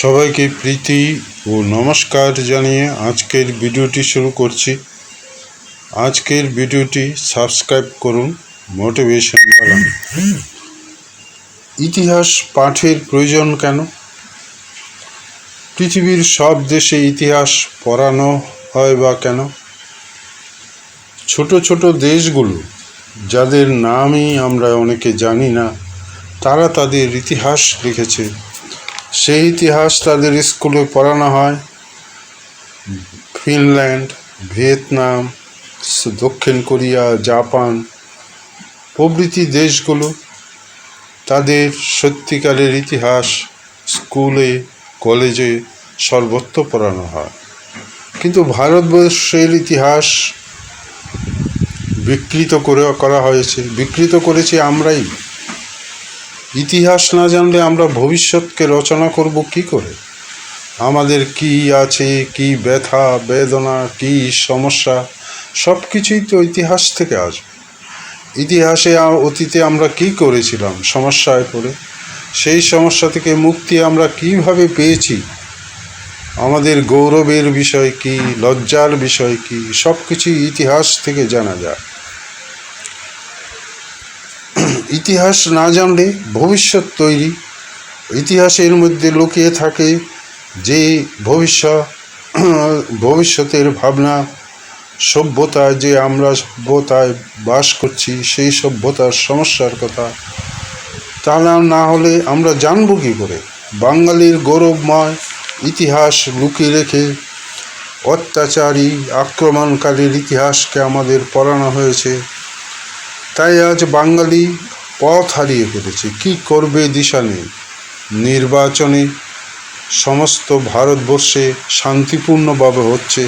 সবাইকে প্রীতি ও নমস্কার জানিয়ে আজকের ভিডিওটি শুরু করছি। আজকের ভিডিওটি সাবস্ক্রাইব করুন, মোটিভেশন বাড়ান। ইতিহাস পাঠের প্রয়োজন কেন? পৃথিবীর সব দেশে ইতিহাস পড়ানো হয় বা কেন? ছোট ছোট দেশগুলো, যাদের নামই আমরা অনেকে জানি না, তারা তাদের ইতিহাস লিখেছে। সেই ইতিহাস তাদের স্কুলে পড়ানো হয়। ফিনল্যান্ড, ভিয়েতনাম, দক্ষিণ কোরিয়া, জাপান প্রভৃতি দেশগুলো তাদের সত্যিকারের ইতিহাস স্কুলে, কলেজে সর্বত্র পড়ানো হয়। কিন্তু ভারতবর্ষের ইতিহাস বিকৃত করে করা হয়েছে। বিকৃত করেছি আমরাই। ইতিহাস না জানলে আমরা ভবিষ্যৎকে রচনা করব কি করে? আমাদের কি আছে, কি ব্যথা, বেদনা, কি সমস্যা সব কিছুই তো ইতিহাস থেকে আসবে। ইতিহাসে অতীতে আমরা কি করেছিলাম, সমস্যায় পড়ে, সেই সমস্যা থেকে মুক্তি আমরা কীভাবে পেয়েছি? আমাদের গৌরবের বিষয় কি, লজ্জার বিষয় কি সব কিছুই ইতিহাস থেকে জানা যায়। ইতিহাস না জানলে ভবিষ্যৎ তৈরি। ইতিহাসের মধ্যে লুকিয়ে থাকে যে ভবিষ্যৎ, ভবিষ্যতের ভাবনা সভ্যতায় যে আমরা সভ্যতায় বাস করছি, সেই সভ্যতার সমস্যার কথা। তা না হলে আমরা জানব কী করে? বাঙালির গৌরবময় ইতিহাস লুকিয়ে রেখে অত্যাচারী, আক্রমণকারীর ইতিহাসকে আমাদের পড়ানো হয়েছে। তাই আজ বাঙালি পথ হারিয়ে ফেলেছে। কি করবে দিশা নেই নির্বাচনে সমস্ত ভারতবর্ষে শান্তিপূর্ণভাবে হচ্ছে।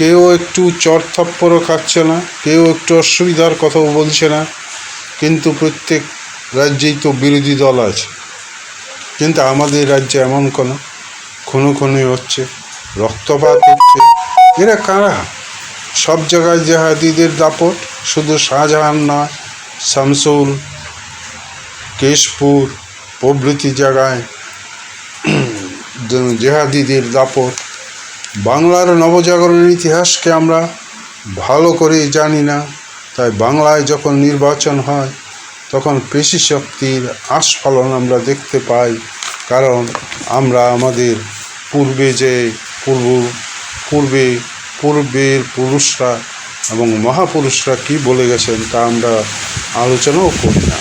কেউ একটু চড়থপ্পরও খাচ্ছে না, কেউ একটু অসুবিধার কথাও বলছে না, কিন্তু প্রত্যেক রাজ্যেই তো বিরোধী দল আছে। কিন্তু আমাদের রাজ্যে এমন কোনো, খুনো খুনি হচ্ছে, রক্তপাত হচ্ছে। এরা কারা? সব জায়গায় জেহাদিদের দাপট, শুধু শাহজাহান না শামসুল কেশপুর, প্রভৃতি জায়গায় জেহাদিদের দাপট। বাংলার নবজাগরণের ইতিহাসকে আমরা ভালো করে জানি না, তাই বাংলায় যখন নির্বাচন হয়, তখন পেশি শক্তির আস্ফালন আমরা দেখতে পাই, কারণ আমরা আমাদের পূর্বে যে পূর্ব, পূর্বে, পূর্বের পুরুষরা এবং মহাপুরুষরা কি বলে গেছেন তা আমরা আলোচনাও করি না।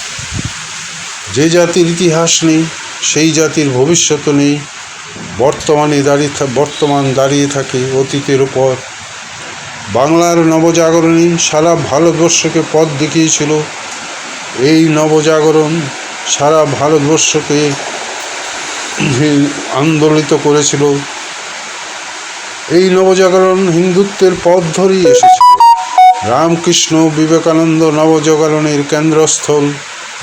যে জাতির ইতিহাস নেই, সেই জাতির ভবিষ্যৎ নেই, বর্তমানে দাঁড়িয়ে বর্তমান দাঁড়িয়ে থাকে অতীতের উপর। বাংলার নবজাগরণী সারা ভারতবর্ষকে পথ দেখিয়েছিল। এই নবজাগরণ সারা ভারতবর্ষকে আন্দোলিত করেছিল। এই নবজাগরণ হিন্দুত্বের পথ ধরেই এসেছিল। রামকৃষ্ণ বিবেকানন্দ নবজাগরণের কেন্দ্রস্থল।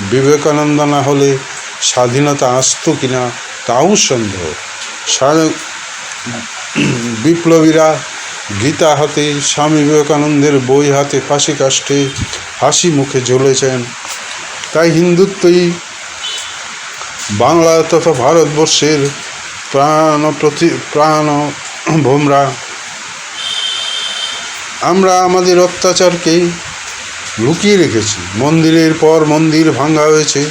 বিবেকানন্দ না হলে স্বাধীনতা আসতো কিনা তাও সন্দেহ। বিপ্লবীরা গীতা হাতে, স্বামী বিবেকানন্দের বই হাতে ফাঁসি কাষ্টে হাসি মুখে জ্বলেছেন। তাই হিন্দুত্বই বাংলা তথা ভারতবর্ষের প্রাণ প্রতি, প্রাণ ভোমরা। আমরা আমাদের অত্যাচারকে লুকিয়ে রেখেছি। মন্দিরের পর মন্দির ভাঙা হয়েছে।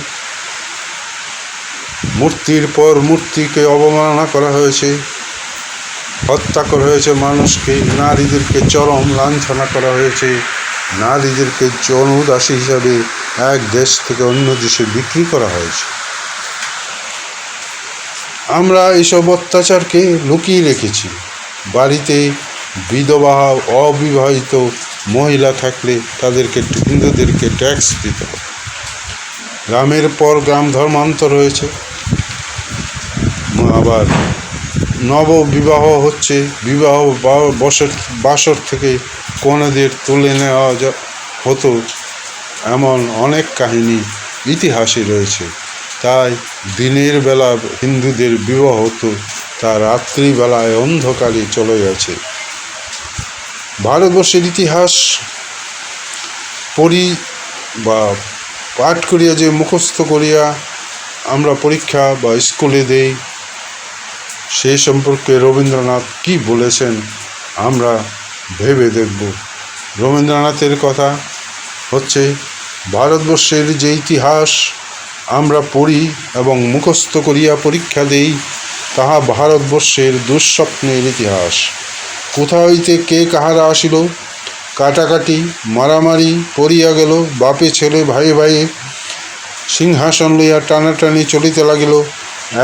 মূর্তির পর মূর্তিকে অবমাননা করা হয়েছে। হত্যা করা হয়েছে মানুষকে। নারীদেরকে চরম লাঞ্ছনা করা হয়েছে। নারীদেরকে যৌনদাসী হিসাবে এক দেশ থেকে অন্য দেশে বিক্রি করা হয়েছে। আমরা এইসব অত্যাচারকে লুকিয়ে রেখেছি। বাড়িতে বিধবা, অবিবাহিত মহিলা থাকলে তাদেরকে হিন্দুদেরকে ট্যাক্স দিতে হবে। গ্রামের পর গ্রাম ধর্মান্তর হয়েছে। আবার নববিবাহ হচ্ছে, বিবাহ বসর বাসর থেকে কনেদের তুলে নেওয়া যা- হতো এমন অনেক কাহিনী ইতিহাসে রয়েছে। তাই দিনের বেলা হিন্দুদের বিবাহ হতো, তা রাত্রিবেলায় অন্ধকারে চলে গেছে। ভারতবর্ষের ইতিহাস পড়ি বা পাঠ করিয়া যে মুখস্থ করিয়া আমরা পরীক্ষা বা স্কুলে দেই সেই সম্পর্কে রবীন্দ্রনাথ কি বলেছেন আমরা ভেবে দেখব। রবীন্দ্রনাথের কথা হচ্ছে, ভারতবর্ষের যে ইতিহাস আমরা পড়ি এবং মুখস্থ করিয়া পরীক্ষা দেই, তাহা ভারতবর্ষের দুঃস্বপ্নের ইতিহাস। কোথা হইতে কে কাহারা আসিল, কাটাকাটি, মারামারি পড়িয়া গেল, বাপে ছেলে ভাই ভাই সিংহাসন লইয়া টানাটানি চলিতে লাগিল।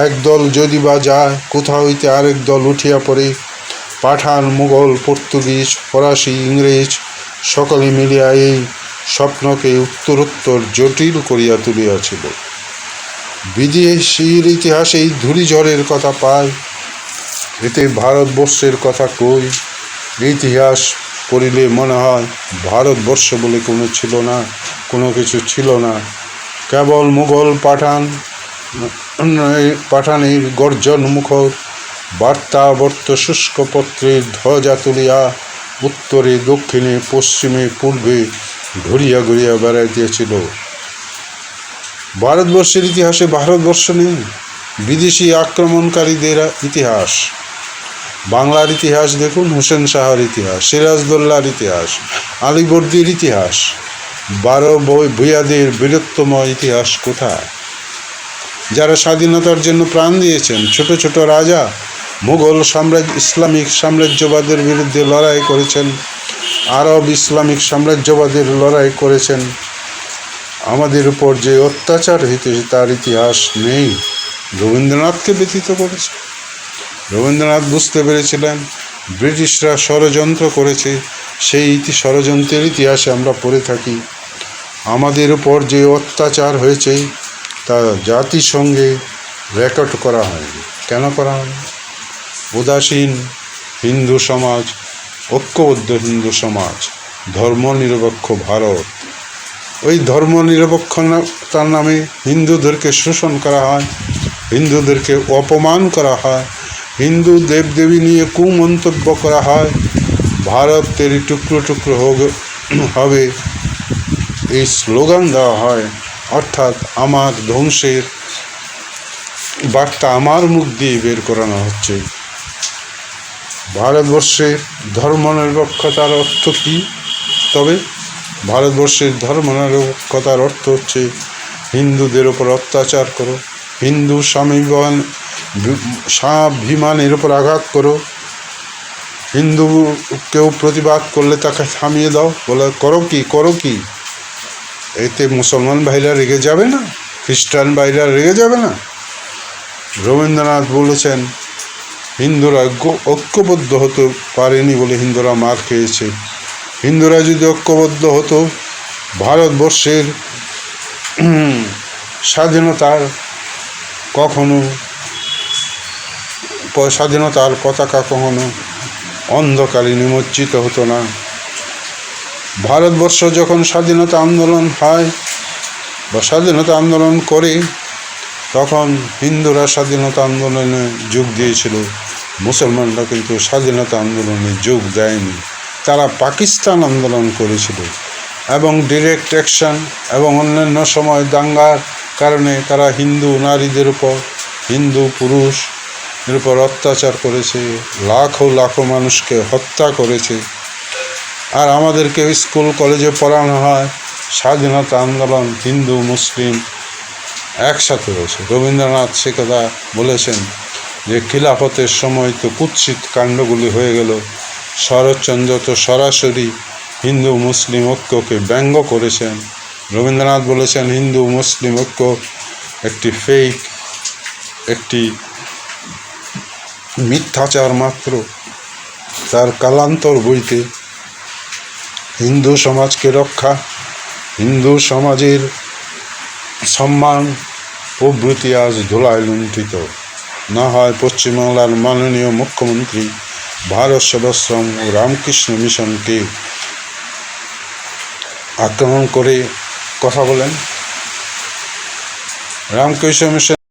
একদল যদি বা যায়, কোথা হইতে আরেক দল উঠিয়া পড়ে? পাঠান, মুঘল, পর্তুগিজ, ফরাসি, ইংরেজ, সকলে মিলিয়া এই স্বপ্নকে উত্তরোত্তর জটিল করিয়া তুলিয়াছিল। বিদেশির ইতিহাসেই ধূলিঝড়ের কথা পাই এতে ভারতবর্ষের কথা কই? ইতিহাস পড়িলে মনে হয় ভারতবর্ষ বলে কোনো ছিল না, কোনো কিছু ছিল না। কেবল মুঘল পাঠান পাঠানের গর্জন মুখর, বার্তাবর্ত শুষ্ক পত্রের ধ্বজা তুলিয়া উত্তরে, দক্ষিণে, পশ্চিমে, পূর্বে ঘুরিয়া ঘুরিয়া বেড়াইতেছিল। ভারতবর্ষের ইতিহাসে ভারতবর্ষ নেই। বিদেশি আক্রমণকারীদের ইতিহাস। বাংলার ইতিহাস দেখুন, হোসেন শাহর ইতিহাস, সিরাজদৌল্লার ইতিহাস, আলিবর্দির ইতিহাস। বারো বই ভূয়াদের বীরত্বময় ইতিহাস কোথায়? যারা স্বাধীনতার জন্য প্রাণ দিয়েছেন, ছোট ছোট রাজা, মুঘল সাম্রাজ্য ইসলামিক সাম্রাজ্যবাদের বিরুদ্ধে লড়াই করেছেন, আরব ইসলামিক সাম্রাজ্যবাদের লড়াই করেছেন। আমাদের উপর যে অত্যাচার হইতেছে, তার ইতিহাস নেই। রবীন্দ্রনাথকে ব্যতীত করেছে। রবীন্দ্রনাথ বুঝতে পেরেছিলেন, ব্রিটিশরা ষড়যন্ত্র করেছে, সেই ইতি ষড়যন্ত্রের ইতিহাসে আমরা পড়ে থাকি। আমাদের উপর যে অত্যাচার হয়েছে, তা জাতিসংঘে রেকর্ড করা হয়নি। কেন করা হয়নি? উদাসীন হিন্দু সমাজ, ঐক্যবদ্ধ হিন্দু সমাজ, ধর্মনিরপেক্ষ ভারত। ওই ধর্মনিরপেক্ষতার নামে হিন্দুদেরকে শোষণ করা হয়, হিন্দুদেরকে অপমান করা হয় হিন্দু দেবদেবী নিয়ে কুমন্তব্য করা হয় ভারতের টুকরো টুকরো হোগ- হবে। এই স্লোগান দেওয়া হয়, অর্থাৎ আমার ধ্বংসের বার্তা আমার মুখ দিয়ে বের করানো হচ্ছে। ভারতবর্ষের ধর্মনিরপেক্ষতার অর্থ কী? তবে ভারতবর্ষের ধর্মনিরপেক্ষতার অর্থ হচ্ছে, হিন্দুদের ওপর অত্যাচার করো, হিন্দু স্বামীবান স্বাভিমানের উপর আঘাত করো। হিন্দু কেউ প্রতিবাদ করলে তাকে থামিয়ে দাও। বলে, করো কি করো কি? এতে মুসলমান ভাইরা রেগে যাবে না, খ্রিস্টান ভাইরা রেগে যাবে না। রবীন্দ্রনাথ বলেছেন, হিন্দুরা ঐক্যবদ্ধ হতে পারেনি বলে হিন্দুরা মার খেয়েছে। হিন্দুরা যদি ঐক্যবদ্ধ হতো, ভারতবর্ষের স্বাধীনতার কখনো স্বাধীনতার পতাকা কখনো অন্ধকারে নিমজ্জিত হতো না। ভারতবর্ষ যখন স্বাধীনতা আন্দোলন হয় বা স্বাধীনতা আন্দোলন করে, তখন হিন্দুরা স্বাধীনতা আন্দোলনে যোগ দিয়েছিল। মুসলমানরা কিন্তু স্বাধীনতা আন্দোলনে যোগ দেয়নি। তারা পাকিস্তান আন্দোলন করেছিল এবং ডিরেক্ট অ্যাকশন এবং অন্যান্য সময় দাঙ্গার কারণে তারা হিন্দু নারীদের উপর, হিন্দু পুরুষ এর উপর অত্যাচার করেছে, লাখো লাখো মানুষকে হত্যা করেছে। আর আমাদেরকে স্কুল, কলেজে পড়ানো হয়। স্বাধীনতা আন্দোলন, হিন্দু, মুসলিম একসাথে রয়েছে রবীন্দ্রনাথ সে কথা বলেছেন যে, খিলাফতের সময় তো কুৎসিত কাণ্ডগুলি হয়ে গেল। শরৎচন্দ্র তো সরাসরি হিন্দু, মুসলিম ঐক্যকে ব্যঙ্গ করেছেন। রবীন্দ্রনাথ বলেছেন, হিন্দু, মুসলিম ঐক্য একটি ফেক একটি মিথ্যাচার মাত্র। তার কালান্তর বইতে হিন্দু সমাজকে রক্ষা, হিন্দু সমাজের সম্মান প্রভৃতি আজ ধুলায় লুণ্ঠিত। না হয় পশ্চিমবাংলার মাননীয় মুখ্যমন্ত্রী ভারত সেবাশ্রম ও রামকৃষ্ণ মিশনকে আক্রমণ করে কথা বলেন। রামকৃষ্ণ মিশন